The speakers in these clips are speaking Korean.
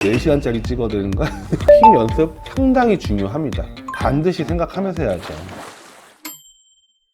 4시간짜리 찍어야 되는 거? 힘 연습 상당히 중요합니다. 반드시 생각하면서 해야죠.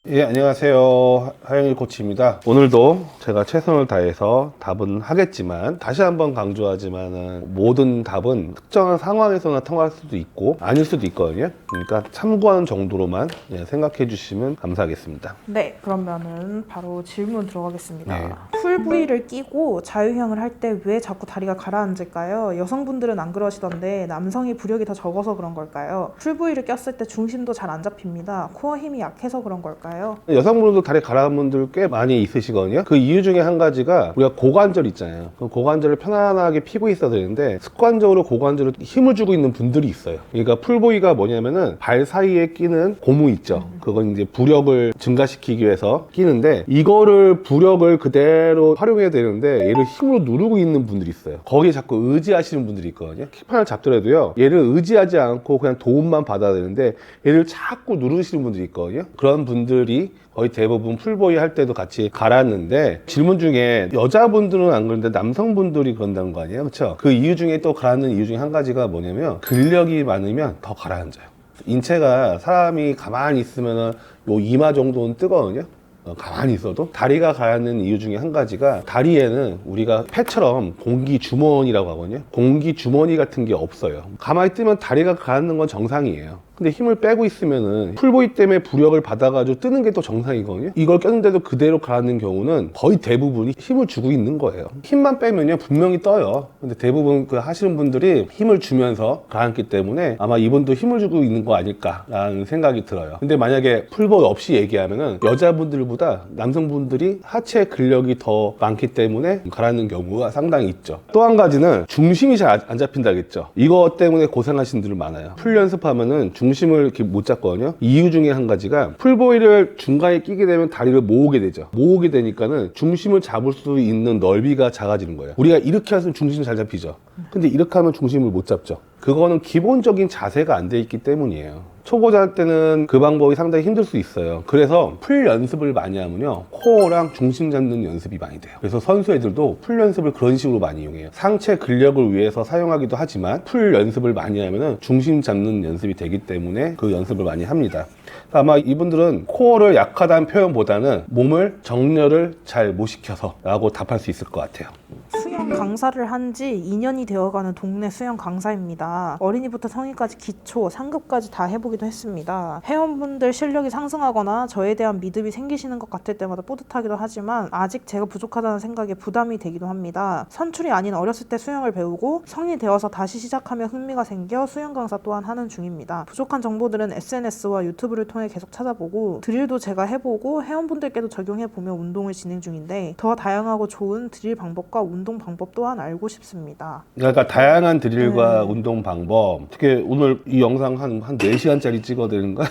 예, 안녕하세요. 하영일 코치입니다. 오늘도 제가 최선을 다해서 답은 하겠지만, 다시 한번 강조하지만은, 모든 답은 특정한 상황에서나 통할 수도 있고, 아닐 수도 있거든요. 그러니까 참고하는 정도로만 예, 생각해 주시면 감사하겠습니다. 네, 그러면은 바로 질문 들어가겠습니다. 네. 풀 부위를 끼고 자유형을 할 때 왜 자꾸 다리가 가라앉을까요? 여성분들은 안 그러시던데 남성이 부력이 더 적어서 그런 걸까요? 풀 부위를 꼈을 때 중심도 잘 안 잡힙니다. 코어 힘이 약해서 그런 걸까요? 여성분들도 다리 가라앉은 분들 꽤 많이 있으시거든요. 그 이유 중에 한 가지가 우리가 고관절 있잖아요. 그 고관절을 편안하게 피고 있어야 되는데 습관적으로 고관절을 힘을 주고 있는 분들이 있어요. 그러니까 풀보이가 뭐냐면은 발 사이에 끼는 고무 있죠. 그건 이제 부력을 증가시키기 위해서 끼는데 이거를 부력을 그대로 활용해야 되는데 얘를 힘으로 누르고 있는 분들이 있어요. 거기에 자꾸 의지하시는 분들이 있거든요. 킥판을 잡더라도요. 얘를 의지하지 않고 그냥 도움만 받아야 되는데 얘를 자꾸 누르시는 분들이 있거든요. 그런 분들 이 거의 대부분 풀보이 할 때도 같이 갈았는데 질문 중에 여자분들은 안 그런데 남성분들이 그런다는 거 아니에요? 그렇죠? 그 이유 중에 또 가라앉는 이유 중에 한 가지가 뭐냐면 근력이 많으면 더 가라앉아요. 인체가 사람이 가만히 있으면은 요 이마 정도는 뜨거든요. 어, 가만히 있어도 다리가 가라앉는 이유 중에 한 가지가 다리에는 우리가 폐처럼 공기 주머니라고 하거든요. 공기 주머니 같은 게 없어요. 가만히 뜨면 다리가 가라앉는 건 정상이에요. 근데 힘을 빼고 있으면은 풀보이 때문에 부력을 받아가지고 뜨는 게 또 정상이거든요. 이걸 꼈는데도 그대로 가라앉는 경우는 거의 대부분이 힘을 주고 있는 거예요. 힘만 빼면요 분명히 떠요. 근데 대부분 그 하시는 분들이 힘을 주면서 가라앉기 때문에 아마 이분도 힘을 주고 있는 거 아닐까라는 생각이 들어요. 근데 만약에 풀보이 없이 얘기하면은 여자분들보다 남성분들이 하체 근력이 더 많기 때문에 가라앉는 경우가 상당히 있죠. 또 한 가지는 중심이 잘 안 잡힌다겠죠. 이거 때문에 고생하시는 분들 많아요. 풀 연습하면은 중 심을 이렇게 못 잡거든요. 이유 중에 한 가지가 풀보이를 중간에 끼게 되면 다리를 모으게 되죠. 모으게 되니까는 중심을 잡을 수 있는 넓이가 작아지는 거예요. 우리가 이렇게 하면 중심이 잘 잡히죠. 근데 이렇게 하면 중심을 못 잡죠. 그거는 기본적인 자세가 안 돼 있기 때문이에요. 초보자 할 때는 그 방법이 상당히 힘들 수 있어요. 그래서 풀 연습을 많이 하면요. 코어랑 중심 잡는 연습이 많이 돼요. 그래서 선수 애들도 풀 연습을 그런 식으로 많이 이용해요. 상체 근력을 위해서 사용하기도 하지만 풀 연습을 많이 하면은 중심 잡는 연습이 되기 때문에 그 연습을 많이 합니다. 아마 이분들은 코어를 약하다는 표현보다는 몸을 정렬을 잘 못 시켜서 라고 답할 수 있을 것 같아요. 수영 강사를 한 지 2년이 되어가는 동네 수영 강사입니다. 어린이부터 성인까지 기초, 상급까지 다 해보기도 했습니다. 회원분들 실력이 상승하거나 저에 대한 믿음이 생기시는 것 같을 때마다 뿌듯하기도 하지만 아직 제가 부족하다는 생각에 부담이 되기도 합니다. 선출이 아닌 어렸을 때 수영을 배우고 성인이 되어서 다시 시작하며 흥미가 생겨 수영 강사 또한 하는 중입니다. 부족한 정보들은 SNS와 유튜브를 통해 계속 찾아보고 드릴도 제가 해보고 회원분들께도 적용해보며 운동을 진행 중인데 더 다양하고 좋은 드릴 방법과 운동 방법 또한 알고 싶습니다. 그러니까 다양한 드릴과 운동 방법. 특히 오늘 이 영상 한, 한 4시간짜리 찍어야 되는 거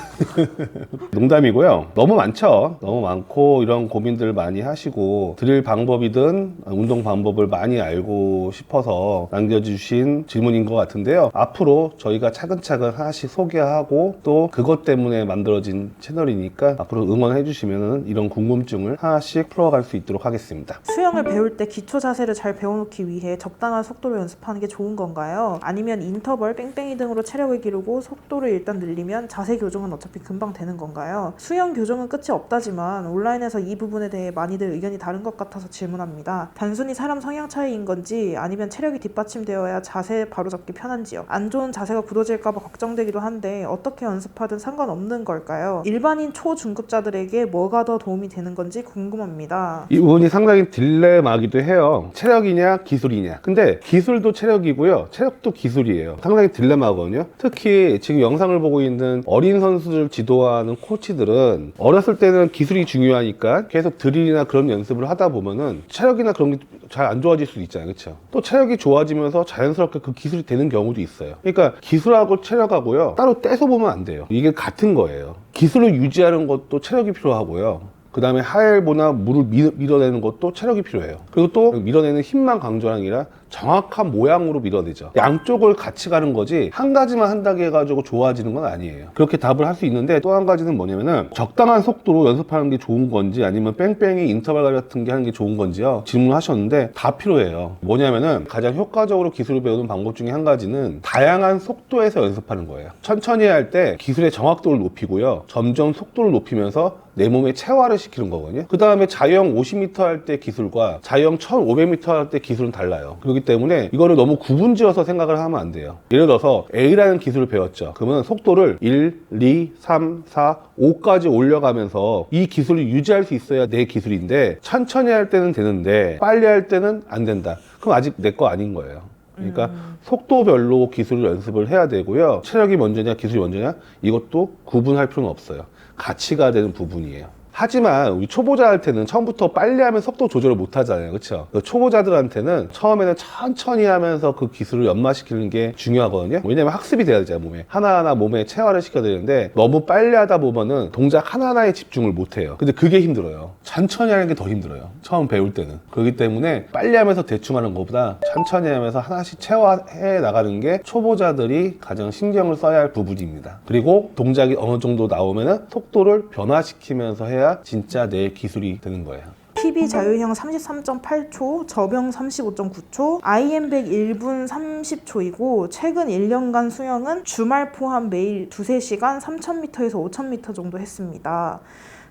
농담이고요. 너무 많죠? 너무 많고 이런 고민들 많이 하시고 드릴 방법이든 운동 방법을 많이 알고 싶어서 남겨주신 질문인 것 같은데요. 앞으로 저희가 차근차근 하나씩 소개하고 또 그것 때문에 만들어 진 채널이니까 앞으로 응원해 주시면 이런 궁금증을 하나씩 풀어갈 수 있도록 하겠습니다 수영을 배울 때 기초 자세를 잘 배워놓기 위해 적당한 속도로 연습하는 게 좋은 건가요? 아니면 인터벌, 뺑뺑이 등으로 체력을 기르고 속도를 일단 늘리면 자세 교정은 어차피 금방 되는 건가요? 수영 교정은 끝이 없다지만 온라인에서 이 부분에 대해 많이들 의견이 다른 것 같아서 질문합니다. 단순히 사람 성향 차이인 건지 아니면 체력이 뒷받침되어야 자세 바로잡기 편한지요? 안 좋은 자세가 굳어질까봐 걱정되기도 한데 어떻게 연습하든 상관없는 걸까 요? 일반인 초중급자들에게 뭐가 더 도움이 되는 건지 궁금합니다. 이 부분이 상당히 딜레마기도 해요. 체력이냐, 기술이냐. 근데 기술도 체력이고요. 체력도 기술이에요. 상당히 딜레마거든요. 특히 지금 영상을 보고 있는 어린 선수들 지도하는 코치들은 어렸을 때는 기술이 중요하니까 계속 드릴이나 그런 연습을 하다 보면은 체력이나 그런 게 잘 안 좋아질 수도 있잖아요. 그렇죠? 또 체력이 좋아지면서 자연스럽게 그 기술이 되는 경우도 있어요. 그러니까 기술하고 체력하고요. 따로 떼서 보면 안 돼요. 이게 같은 거예요. 기술을 유지하는 것도 체력이 필요하고요. 그 다음에 하엘보나 물을 밀- 밀어내는 것도 체력이 필요해요. 그리고 또 밀어내는 힘만 강조하는 게 아니라 정확한 모양으로 밀어내죠. 양쪽을 같이 가는 거지 한 가지만 한다고 해가지고 좋아지는 건 아니에요. 그렇게 답을 할 수 있는데 또 한 가지는 뭐냐면은 적당한 속도로 연습하는 게 좋은 건지 아니면 뺑뺑이 인터벌 같은 게 하는 게 좋은 건지요. 질문하셨는데 다 필요해요. 뭐냐면은 가장 효과적으로 기술을 배우는 방법 중에 한 가지는 다양한 속도에서 연습하는 거예요. 천천히 할 때 기술의 정확도를 높이고요. 점점 속도를 높이면서 내 몸에 체화를 시키는 거거든요. 그 다음에 자유형 50m 할 때 기술과 자유형 1500m 할 때 기술은 달라요. 그 렇기 때문에 이거를 너무 구분지어서 생각을 하면 안 돼요. 예를 들어서 A라는 기술을 배웠죠. 그러면 속도를 1, 2, 3, 4, 5까지 올려가면서 이 기술을 유지할 수 있어야 내 기술인데 천천히 할 때는 되는데 빨리 할 때는 안 된다. 그럼 아직 내 거 아닌 거예요. 그러니까 속도별로 기술을 연습을 해야 되고요. 체력이 먼저냐, 기술이 먼저냐, 이것도 구분할 필요는 없어요. 가야 되는 부분이에요. 하지만 우리 초보자한테는 처음부터 빨리 하면 속도 조절을 못 하잖아요. 그렇죠? 초보자들한테는 처음에는 천천히 하면서 그 기술을 연마시키는 게 중요하거든요. 왜냐면 학습이 돼야 되잖아요, 몸에. 하나하나 몸에 체화를 시켜야 되는데 너무 빨리 하다 보면은 동작 하나하나에 집중을 못 해요. 근데 그게 힘들어요. 천천히 하는 게 더 힘들어요. 처음 배울 때는. 그렇기 때문에 빨리 하면서 대충 하는 것보다 천천히 하면서 하나씩 체화해 나가는 게 초보자들이 가장 신경을 써야 할 부분입니다. 그리고 동작이 어느 정도 나오면은 속도를 변화시키면서 해야 진짜 내 기술이 되는 거예요. PB 자유형 33.8초, 저병 35.9초, IM100 1분 30초이고 최근 1년간 수영은 주말 포함 매일 2, 3시간 3,000m에서 5,000m 정도 했습니다.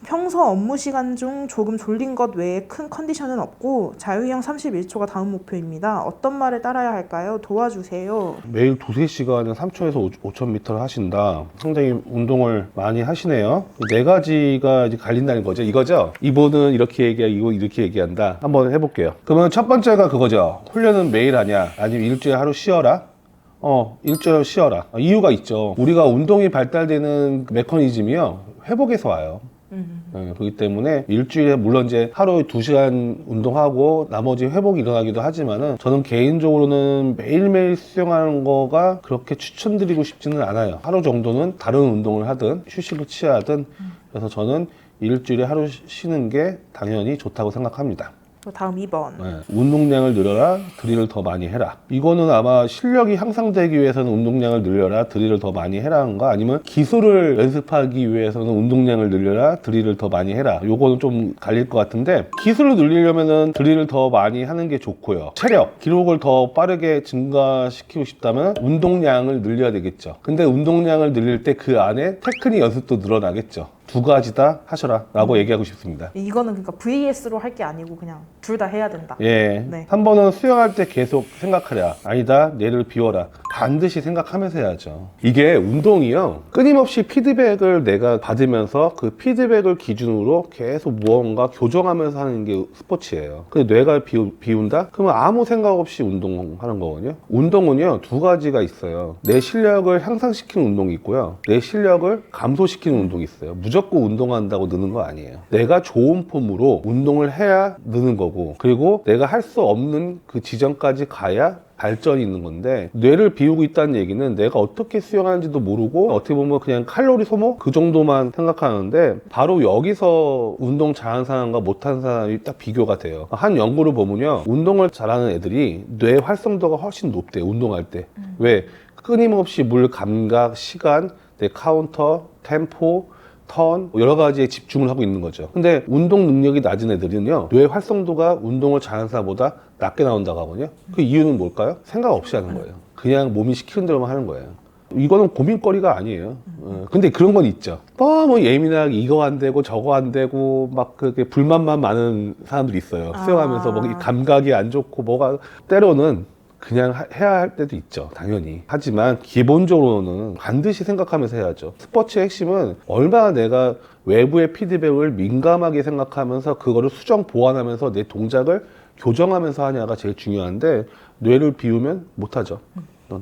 평소 업무 시간 중 조금 졸린 것 외에 큰 컨디션은 없고 자유형 31초가 다음 목표입니다. 어떤 말을 따라야 할까요? 도와주세요. 매일 두세 시간에 3초에서 5,000m를 하신다. 상당히 운동을 많이 하시네요. 네 가지가 이제 갈린다는 거죠. 이거죠? 이분은 이렇게 얘기하, 이거 이렇게 얘기한다. 한번 해볼게요. 그러면 첫 번째가 그거죠. 훈련은 매일 하냐? 아니면 일주일에 하루 쉬어라? 어, 일주일 쉬어라. 어, 이유가 있죠. 우리가 운동이 발달되는 메커니즘이요. 회복에서 와요. 네, 그렇기 때문에 일주일에 물론 이제 하루 두 시간 운동하고 나머지 회복이 일어나기도 하지만은 저는 개인적으로는 매일매일 수영하는 거가 그렇게 추천드리고 싶지는 않아요. 하루 정도는 다른 운동을 하든 휴식을 취하든 그래서 저는 일주일에 하루 쉬- 쉬는 게 당연히 좋다고 생각합니다. 다음 2번. 네, 운동량을 늘려라, 드릴을 더 많이 해라. 이거는 아마 실력이 향상되기 위해서는 운동량을 늘려라, 드릴을 더 많이 해라인가 아니면 기술을 연습하기 위해서는 운동량을 늘려라, 드릴을 더 많이 해라. 요거는 좀 갈릴 것 같은데 기술을 늘리려면은 드릴을 더 많이 하는 게 좋고요. 체력, 기록을 더 빠르게 증가시키고 싶다면 운동량을 늘려야 되겠죠. 근데 운동량을 늘릴 때 그 안에 테크닉 연습도 늘어나겠죠. 두 가지 다 하셔라 라고 얘기하고 싶습니다. 이거는 그러니까 VS로 할 게 아니고 그냥 둘 다 해야 된다. 예. 네. 3번은 수영할 때 계속 생각하랴. 아니다. 뇌를 비워라. 반드시 생각하면서 해야죠. 이게 운동이요. 끊임없이 피드백을 내가 받으면서 그 피드백을 기준으로 계속 무언가 교정하면서 하는 게 스포츠예요. 근데 뇌가 비우, 비운다? 그러면 아무 생각 없이 운동하는 거거든요. 운동은요, 두 가지가 있어요. 내 실력을 향상시키는 운동이 있고요. 내 실력을 감소시키는 운동이 있어요. 무조건 운동한다고 느는 거 아니에요. 내가 좋은 폼으로 운동을 해야 느는 거고, 그리고 내가 할 수 없는 그 지점까지 가야 발전이 있는 건데 뇌를 비우고 있다는 얘기는 내가 어떻게 수영하는지도 모르고 어떻게 보면 그냥 칼로리 소모 그 정도만 생각하는데 바로 여기서 운동 잘하는 사람과 못하는 사람이 딱 비교가 돼요 한 연구를 보면요 운동을 잘하는 애들이 뇌 활성도가 훨씬 높대요 운동할 때 왜? 끊임없이 물 감각 시간 내 카운터 템포 턴 여러 가지에 집중을 하고 있는 거죠. 근데 운동 능력이 낮은 애들은요 뇌 활성도가 운동을 잘하는 사람보다 낮게 나온다고 하거든요. 그 이유는 뭘까요? 생각 없이 하는 거예요. 그냥 몸이 시키는 대로만 하는 거예요. 이거는 고민거리가 아니에요. 어, 근데 그런 건 있죠. 너무 예민하게 이거 안 되고 저거 안 되고 막 그렇게 불만만 많은 사람들이 있어요. 아. 수영하면서 뭐이 감각이 안 좋고 뭐가 때로는 그냥 하- 해야 할 때도 있죠, 당연히. 하지만 기본적으로는 반드시 생각하면서 해야죠. 스포츠의 핵심은 얼마나 내가 외부의 피드백을 민감하게 생각하면서 그거를 수정 보완하면서 내 동작을 교정하면서 하냐가 제일 중요한데 뇌를 비우면 못하죠.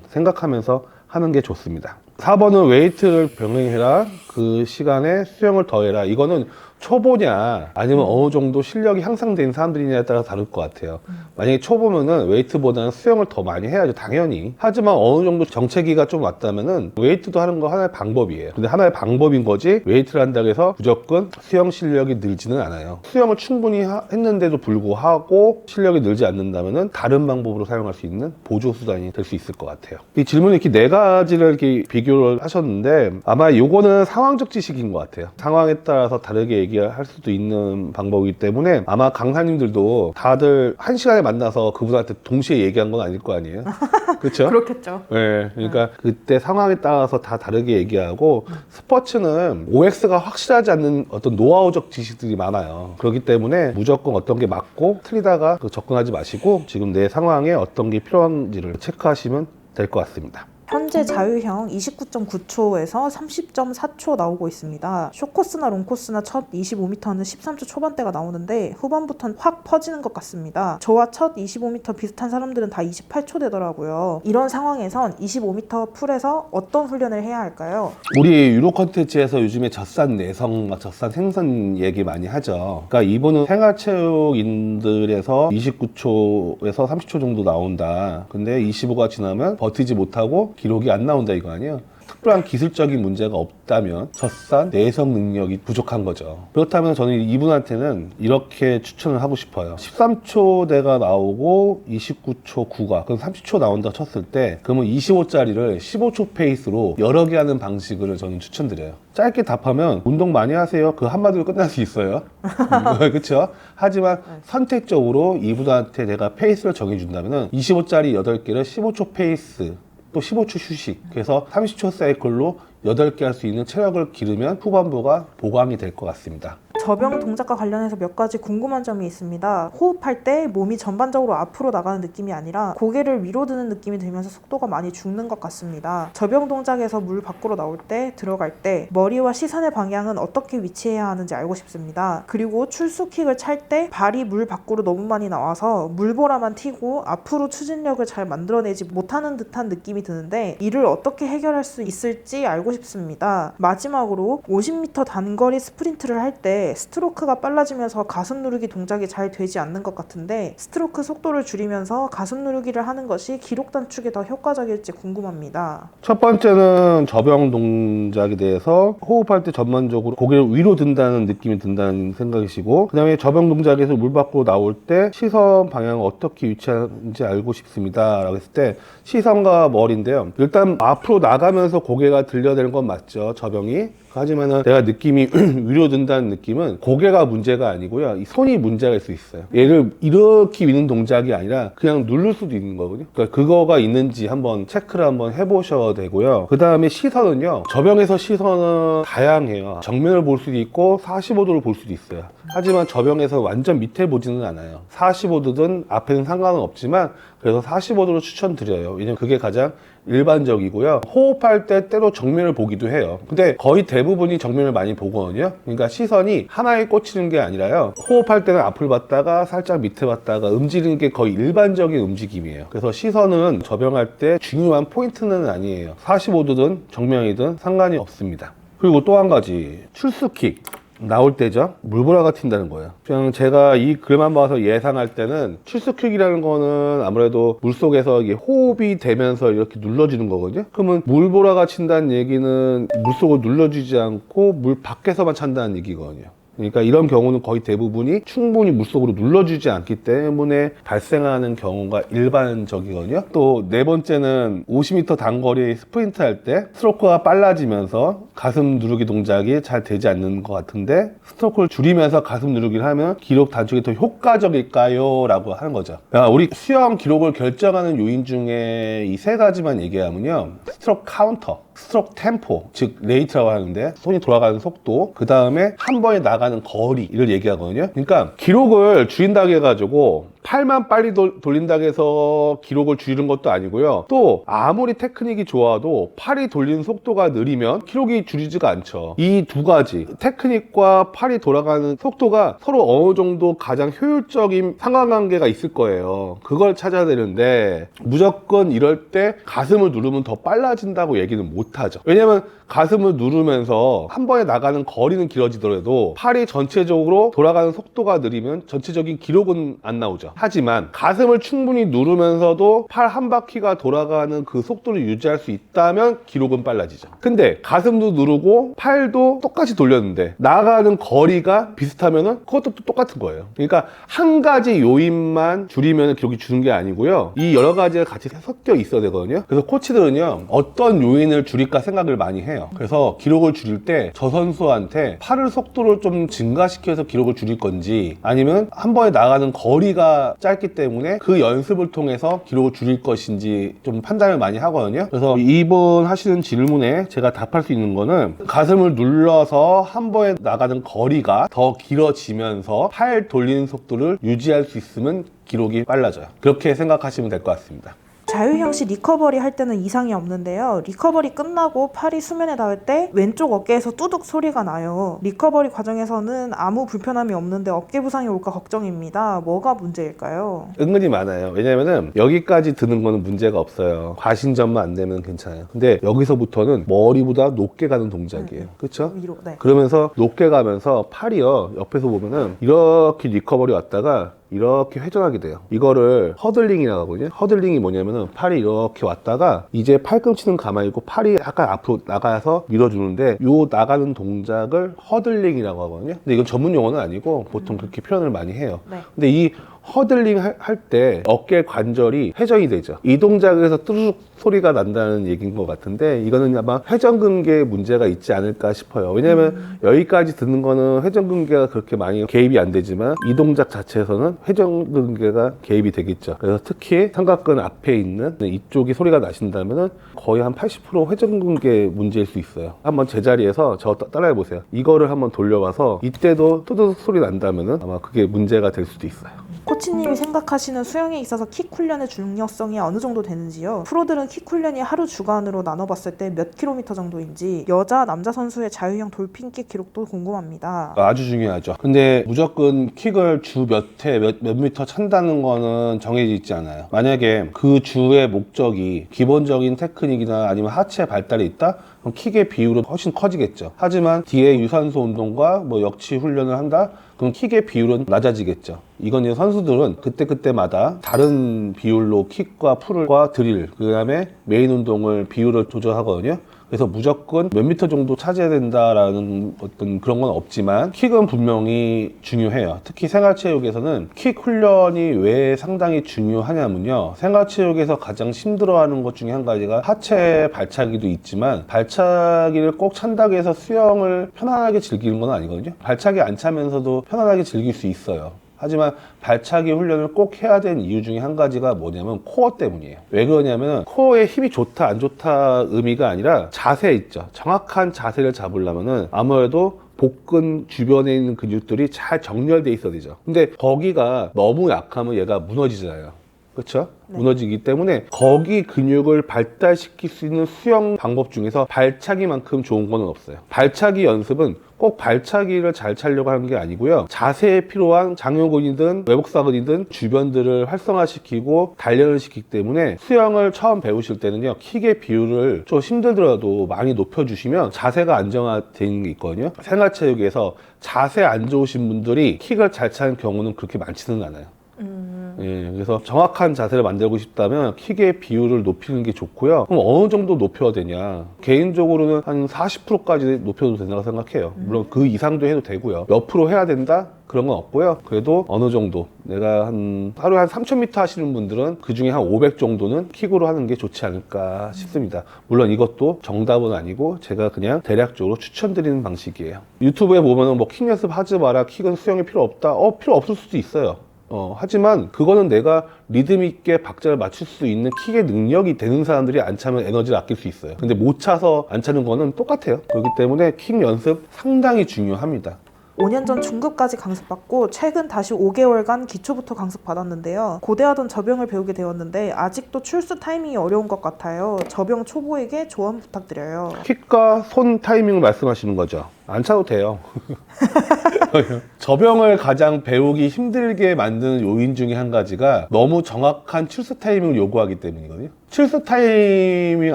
생각하면서 하는 게 좋습니다. 4번은 웨이트를 병행해라. 그 시간에 수영을 더해라. 이거는 초보냐 아니면 어느 정도 실력이 향상된 사람들이냐에 따라 다를 것 같아요. 만약에 초보면은 웨이트보다는 수영을 더 많이 해야죠, 당연히. 하지만 어느 정도 정체기가 좀 왔다면은 웨이트도 하는 거 하나의 방법이에요. 근데 하나의 방법인 거지 웨이트를 한다고 해서 무조건 수영 실력이 늘지는 않아요. 수영을 충분히 하- 했는데도 불구하고 실력이 늘지 않는다면은 다른 방법으로 사용할 수 있는 보조 수단이 될 수 있을 것 같아요. 이 질문에 이렇게 네 가지를 이렇게 비교를 하셨는데 아마 요거는 상황적 지식인 것 같아요. 상황에 따라서 다르게 얘기 할 수도 있는 방법이기 때문에 아마 강사님들도 다들 한 시간에 만나서 그분한테 동시에 얘기한 건 아닐 거 아니에요. 그렇죠? 그렇겠죠. 네, 그러니까 그때 상황에 따라서 다 다르게 얘기하고 스포츠는 OX가 확실하지 않는 어떤 노하우적 지식들이 많아요. 그렇기 때문에 무조건 어떤 게 맞고 틀리다가 그 접근하지 마시고 지금 내 상황에 어떤 게 필요한지를 체크하시면 될 것 같습니다. 현재 자유형 29.9초에서 30.4초 나오고 있습니다. 쇼코스나 롱코스나 첫 25m는 13초 초반대가 나오는데 후반부터는 확 퍼지는 것 같습니다. 저와 첫 25m 비슷한 사람들은 다 28초 되더라고요. 이런 상황에선 25m 풀에서 어떤 훈련을 해야 할까요? 우리 유로 컨텐츠에서 요즘에 젖산 내성, 젖산 생선 얘기 많이 하죠. 그러니까 이분은 생활체육인들에서 29초에서 30초 정도 나온다. 근데 25가 지나면 버티지 못하고 기록이 안 나온다 이거 아니에요? 특별한 기술적인 문제가 없다면 젖산 내성 능력이 부족한 거죠. 그렇다면 저는 이분한테는 이렇게 추천을 하고 싶어요. 13초대가 나오고 29초 9가 그럼 30초 나온다 쳤을 때 그러면 25짜리를 15초 페이스로 여러 개 하는 방식을 저는 추천드려요. 짧게 답하면 운동 많이 하세요. 그 한마디로 끝날 수 있어요. 그렇죠? 하지만 선택적으로 이분한테 내가 페이스를 정해준다면 25짜리 8개를 15초 페이스 또 15초 휴식. 그래서 30초 사이클로 8개 할 수 있는 체력을 기르면 후반부가 보강이 될 것 같습니다. 저병 동작과 관련해서 몇 가지 궁금한 점이 있습니다. 호흡할 때 몸이 전반적으로 앞으로 나가는 느낌이 아니라 고개를 위로 드는 느낌이 들면서 속도가 많이 죽는 것 같습니다. 저병 동작에서 물 밖으로 나올 때, 들어갈 때 머리와 시선의 방향은 어떻게 위치해야 하는지 알고 싶습니다. 그리고 출수킥을 찰 때 발이 물 밖으로 너무 많이 나와서 물보라만 튀고 앞으로 추진력을 잘 만들어내지 못하는 듯한 느낌이 드는데 이를 어떻게 해결할 수 있을지 알고 싶습니다. 마지막으로 50m 단거리 스프린트를 할때 스트로크가 빨라지면서 가슴 누르기 동작이 잘 되지 않는 것 같은데 스트로크 속도를 줄이면서 가슴 누르기를 하는 것이 기록 단축에 더 효과적일지 궁금합니다. 첫 번째는 저병 동작에 대해서 호흡할 때 전반적으로 고개를 위로 든다는 느낌이 든다는 생각이시고 그 다음에 저병 동작에서 물 밖으로 나올 때 시선 방향을 어떻게 위치하는지 알고 싶습니다. 라고 했을 때 시선과 머리인데요. 일단 앞으로 나가면서 고개가 들려대는 건 맞죠. 저병이. 하지만은 내가 느낌이 위로 든다는 느낌은 고개가 문제가 아니고요. 이 손이 문제가 있을 수 있어요. 얘를 이렇게 미는 동작이 아니라 그냥 누를 수도 있는 거거든요. 그러니까 그거가 있는지 한번 체크를 한번 해보셔야 되고요. 그 다음에 시선은요. 저병에서 시선은 다양해요. 정면을 볼 수도 있고 45도를 볼 수도 있어요. 하지만 저병에서 완전 밑에 보지는 않아요. 45도든 앞에는 상관은 없지만 그래서 45도로 추천드려요. 왜냐면 그게 가장 일반적이고요. 호흡할 때 때로 정면을 보기도 해요. 근데 거의 대부분이 정면을 많이 보거든요. 그러니까 시선이 하나에 꽂히는 게 아니라요. 호흡할 때는 앞을 봤다가 살짝 밑에 봤다가 움직이는 게 거의 일반적인 움직임이에요. 그래서 시선은 저병할 때 중요한 포인트는 아니에요. 45도든 정면이든 상관이 없습니다. 그리고 또 한 가지 출수킥. 나올 때죠. 물보라가 튄다는 거예요. 그냥 제가 이 글만 봐서 예상할 때는 출수킥이라는 거는 아무래도 물 속에서 이게 호흡이 되면서 이렇게 눌러지는 거거든요. 그러면 물보라가 친다는 얘기는 물 속을 눌러주지 않고 물 밖에서만 찬다는 얘기거든요. 그러니까 이런 경우는 거의 대부분이 충분히 물속으로 눌러주지 않기 때문에 발생하는 경우가 일반적이거든요. 또 네 번째는 50m 단거리 스프린트 할 때 스트로크가 빨라지면서 가슴 누르기 동작이 잘 되지 않는 것 같은데 스트로크를 줄이면서 가슴 누르기를 하면 기록 단축이 더 효과적일까요? 라고 하는 거죠. 야, 우리 수영 기록을 결정하는 요인 중에 이 세 가지만 얘기하면요. 스트로크 카운터, 스트로크 템포, 즉 레이트라고 하는데 손이 돌아가는 속도, 그 다음에 한 번에 나가 는 거리를 얘기하거든요. 그러니까 기록을 줄인다고 해가지고 팔만 빨리 돌, 돌린다고 해서 기록을 줄이는 것도 아니고요. 또 아무리 테크닉이 좋아도 팔이 돌리는 속도가 느리면 기록이 줄이지가 않죠. 이 두 가지 테크닉과 팔이 돌아가는 속도가 서로 어느 정도 가장 효율적인 상관관계가 있을 거예요. 그걸 찾아야 되는데 무조건 이럴 때 가슴을 누르면 더 빨라진다고 얘기는 못하죠. 왜냐면 가슴을 누르면서 한 번에 나가는 거리는 길어지더라도 팔이 전체적으로 돌아가는 속도가 느리면 전체적인 기록은 안 나오죠. 하지만 가슴을 충분히 누르면서도 팔 한 바퀴가 돌아가는 그 속도를 유지할 수 있다면 기록은 빨라지죠. 근데 가슴도 누르고 팔도 똑같이 돌렸는데 나가는 거리가 비슷하면은 그것도 또 똑같은 거예요. 그러니까 한 가지 요인만 줄이면 기록이 주는 게 아니고요. 이 여러 가지가 같이 섞여 있어야 되거든요. 그래서 코치들은요, 어떤 요인을 줄일까 생각을 많이 해요. 그래서 기록을 줄일 때 저 선수한테 팔을 속도를 좀 증가시켜서 기록을 줄일 건지 아니면 한 번에 나가는 거리가 짧기 때문에 그 연습을 통해서 기록을 줄일 것인지 좀 판단을 많이 하거든요. 그래서 이번 하시는 질문에 제가 답할 수 있는 거는 가슴을 눌러서 한 번에 나가는 거리가 더 길어지면서 팔 돌리는 속도를 유지할 수 있으면 기록이 빨라져요. 그렇게 생각하시면 될 것 같습니다. 자유형 시 리커버리 할 때는 이상이 없는데요. 리커버리 끝나고 팔이 수면에 닿을 때 왼쪽 어깨에서 뚜둑 소리가 나요. 리커버리 과정에서는 아무 불편함이 없는데 어깨 부상이 올까 걱정입니다. 뭐가 문제일까요? 은근히 많아요. 왜냐면은 여기까지 드는 거는 문제가 없어요. 과신전만 안 되면 괜찮아요. 근데 여기서부터는 머리보다 높게 가는 동작이에요. 그렇죠? 위로. 네. 그러면서 높게 가면서 팔이요 옆에서 보면은 이렇게 리커버리 왔다가 이렇게 회전하게 돼요. 이거를 허들링이라고 하거든요. 허들링이 뭐냐면은 팔이 이렇게 왔다가 이제 팔꿈치는 가만히 있고 팔이 약간 앞으로 나가서 밀어주는데 요 나가는 동작을 허들링이라고 하거든요. 근데 이건 전문 용어는 아니고 보통 그렇게 표현을 많이 해요. 네. 근데 이 허들링 할 때 어깨 관절이 회전이 되죠. 이 동작에서 뚜룩 소리가 난다는 얘기인 것 같은데 이거는 아마 회전근개에 문제가 있지 않을까 싶어요. 왜냐면 여기까지 듣는 거는 회전근개가 그렇게 많이 개입이 안 되지만 이 동작 자체에서는 회전근개가 개입이 되겠죠. 그래서 특히 삼각근 앞에 있는 이쪽이 소리가 나신다면은 거의 한 80% 회전근개 문제일 수 있어요. 한번 제자리에서 저 따- 따라해 보세요. 이거를 한번 돌려봐서 이때도 뚜둑 소리 난다면은 아마 그게 문제가 될 수도 있어요. 코치님이 생각하시는 수영에 있어서 킥 훈련의 중요성이 어느 정도 되는지요? 프로들은 킥 훈련이 하루 주간으로 나눠봤을 때 몇 킬로미터 정도인지 여자, 남자 선수의 자유형 돌핀킥 기록도 궁금합니다. 아주 중요하죠. 근데 무조건 킥을 주 몇 회, 몇, 몇 미터 찬다는 거는 정해져 있지 않아요. 만약에 그 주의 목적이 기본적인 테크닉이나 아니면 하체 발달이 있다? 그럼 킥의 비율은 훨씬 커지겠죠. 하지만 뒤에 유산소 운동과 뭐 역치 훈련을 한다? 그럼 킥의 비율은 낮아지겠죠. 이건 선수들은 그때그때마다 다른 비율로 킥과 풀과 드릴, 그 다음에 메인 운동을 비율을 조절하거든요. 그래서 무조건 몇 미터 정도 차지해야 된다라는 어떤 그런 건 없지만 킥은 분명히 중요해요. 특히 생활체육에서는 킥 훈련이 왜 상당히 중요하냐면요. 생활체육에서 가장 힘들어하는 것 중에 한 가지가 하체 발차기도 있지만 발차기를 꼭 찬다고 해서 수영을 편안하게 즐기는 건 아니거든요. 발차기 안 차면서도 편안하게 즐길 수 있어요. 하지만 발차기 훈련을 꼭 해야 되는 이유 중에 한 가지가 뭐냐면 코어 때문이에요. 왜 그러냐면 코어에 힘이 좋다 안 좋다 의미가 아니라 자세 있죠. 정확한 자세를 잡으려면은 아무래도 복근 주변에 있는 근육들이 잘 정렬돼 있어야 되죠. 근데 거기가 너무 약하면 얘가 무너지잖아요. 그렇죠? 네. 무너지기 때문에 거기 근육을 발달시킬 수 있는 수영 방법 중에서 발차기만큼 좋은 건 없어요. 발차기 연습은 꼭 발차기를 잘 차려고 하는 게 아니고요. 자세에 필요한 장요근이든 외복사근이든 주변들을 활성화시키고 단련을 시키기 때문에 수영을 처음 배우실 때는요. 킥의 비율을 좀 힘들더라도 많이 높여주시면 자세가 안정화되는 게 있거든요. 생활체육에서 자세 안 좋으신 분들이 킥을 잘 차는 경우는 그렇게 많지는 않아요. 음, 예, 그래서 정확한 자세를 만들고 싶다면 킥의 비율을 높이는 게 좋고요. 그럼 어느 정도 높여야 되냐? 개인적으로는 한 40%까지 높여도 된다고 생각해요. 물론 그 이상도 해도 되고요. 몇 프로 해야 된다? 그런 건 없고요. 그래도 어느 정도 내가 한 하루에 한 3,000m 하시는 분들은 그 중에 한 500 정도는 킥으로 하는 게 좋지 않을까 싶습니다. 물론 이것도 정답은 아니고 제가 그냥 대략적으로 추천드리는 방식이에요. 유튜브에 보면은 뭐 킥 연습 하지 마라, 킥은 수영이 필요 없다. 어, 필요 없을 수도 있어요. 어, 하지만 그거는 내가 리듬 있게 박자를 맞출 수 있는 킥의 능력이 되는 사람들이 안 차면 에너지를 아낄 수 있어요. 근데 못 차서 안 차는 거는 똑같아요. 그렇기 때문에 킥 연습 상당히 중요합니다. 5년 전 중급까지 강습받고 최근 다시 5개월간 기초부터 강습받았는데요. 고대하던 저병을 배우게 되었는데 아직도 출수 타이밍이 어려운 것 같아요. 저병 초보에게 조언 부탁드려요. 킥과 손 타이밍을 말씀하시는 거죠. 안 차도 돼요. 저병을 가장 배우기 힘들게 만드는 요인 중에 한 가지가 너무 정확한 출수 타이밍을 요구하기 때문이거든요. 출수 타이밍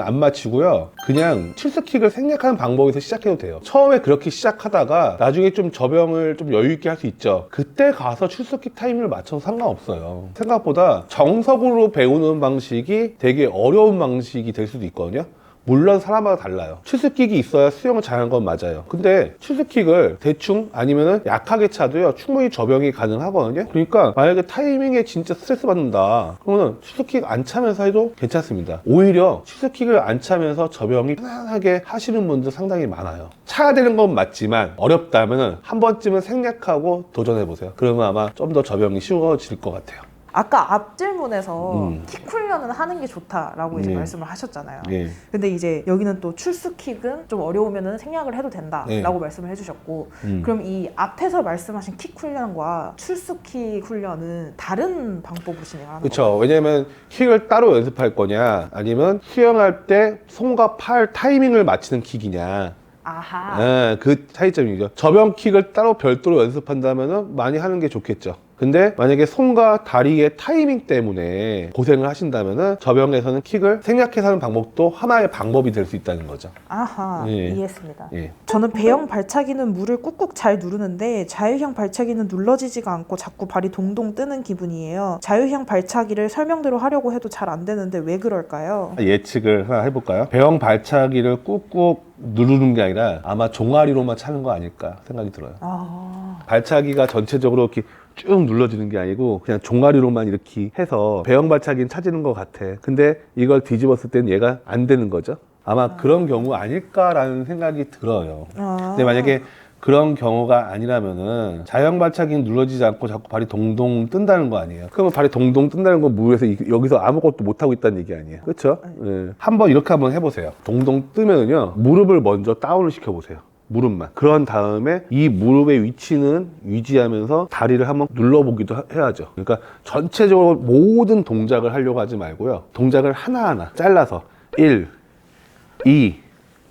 안 맞추고요. 그냥 출수킥을 생략하는 방법에서 시작해도 돼요. 처음에 그렇게 시작하다가 나중에 좀 저병을 좀 여유 있게 할 수 있죠. 그때 가서 출수킥 타이밍을 맞춰도 상관없어요. 생각보다 정석으로 배우는 방식이 되게 어려운 방식이 될 수도 있거든요. 물론 사람마다 달라요. 출수킥이 있어야 수영을 잘하는 건 맞아요. 근데 출수킥을 대충 아니면은 약하게 차도요 충분히 저병이 가능하거든요. 그러니까 만약에 타이밍에 진짜 스트레스 받는다 그러면은 출수킥 안 차면서 해도 괜찮습니다. 오히려 출수킥을 안 차면서 저병이 편안하게 하시는 분들 상당히 많아요. 차야 되는 건 맞지만 어렵다면은 한 번쯤은 생략하고 도전해 보세요. 그러면 아마 좀 더 저병이 쉬워질 것 같아요. 아까 앞 질문에서 음. 킥 훈련은 하는 게 좋다라고 이제 네. 말씀을 하셨잖아요. 예. 근데 이제 여기는 또 출수킥은 좀 어려우면은 생략을 해도 된다라고 네. 말씀을 해주셨고 음. 그럼 이 앞에서 말씀하신 킥 훈련과 출수킥 훈련은 다른 방법으로 진행하는 거예요? 그렇죠. 왜냐면 킥을 따로 연습할 거냐, 아니면 수영할 때 손과 팔 타이밍을 맞추는 킥이냐. 아하. 예, 그 차이점이죠. 저병 킥을 따로 별도로 연습한다면 많이 하는 게 좋겠죠. 근데 만약에 손과 다리의 타이밍 때문에 고생을 하신다면 저병에서는 킥을 생략해서 하는 방법도 하나의 방법이 될 수 있다는 거죠. 아하. 예. 이해했습니다. 예. 저는 배영 발차기는 물을 꾹꾹 잘 누르는데 자유형 발차기는 눌러지지가 않고 자꾸 발이 동동 뜨는 기분이에요. 자유형 발차기를 설명대로 하려고 해도 잘 안 되는데 왜 그럴까요? 예측을 하나 해볼까요? 배영 발차기를 꾹꾹 누르는 게 아니라 아마 종아리로만 차는 거 아닐까 생각이 들어요. 아, 발차기가 전체적으로 이렇게 쭉 눌러지는 게 아니고 그냥 종아리로만 이렇게 해서 배영 발차기는 차지는 것 같아. 근데 이걸 뒤집었을 땐 얘가 안 되는 거죠. 아마 그런 경우 아닐까라는 생각이 들어요. 아. 근데 만약에 그런 경우가 아니라면은 자영 발차기는 눌러지지 않고 자꾸 발이 동동 뜬다는 거 아니에요? 그러면 발이 동동 뜬다는 건 물에서 이- 여기서 아무것도 못 하고 있다는 얘기 아니에요? 그렇죠? 예. 한번 이렇게 한번 해보세요. 동동 뜨면은요 무릎을 먼저 다운을 시켜보세요. 무릎만. 그런 다음에 이 무릎의 위치는 유지하면서 다리를 한번 눌러보기도 하- 해야죠. 그러니까 전체적으로 모든 동작을 하려고 하지 말고요. 동작을 하나하나 잘라서 1, 2,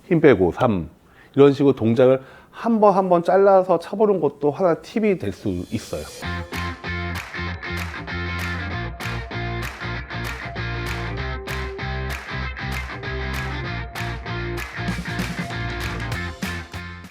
힘 빼고 3 이런 식으로 동작을 한 번 한 번 잘라서 차보는 것도 하나 팁이 될 수 있어요.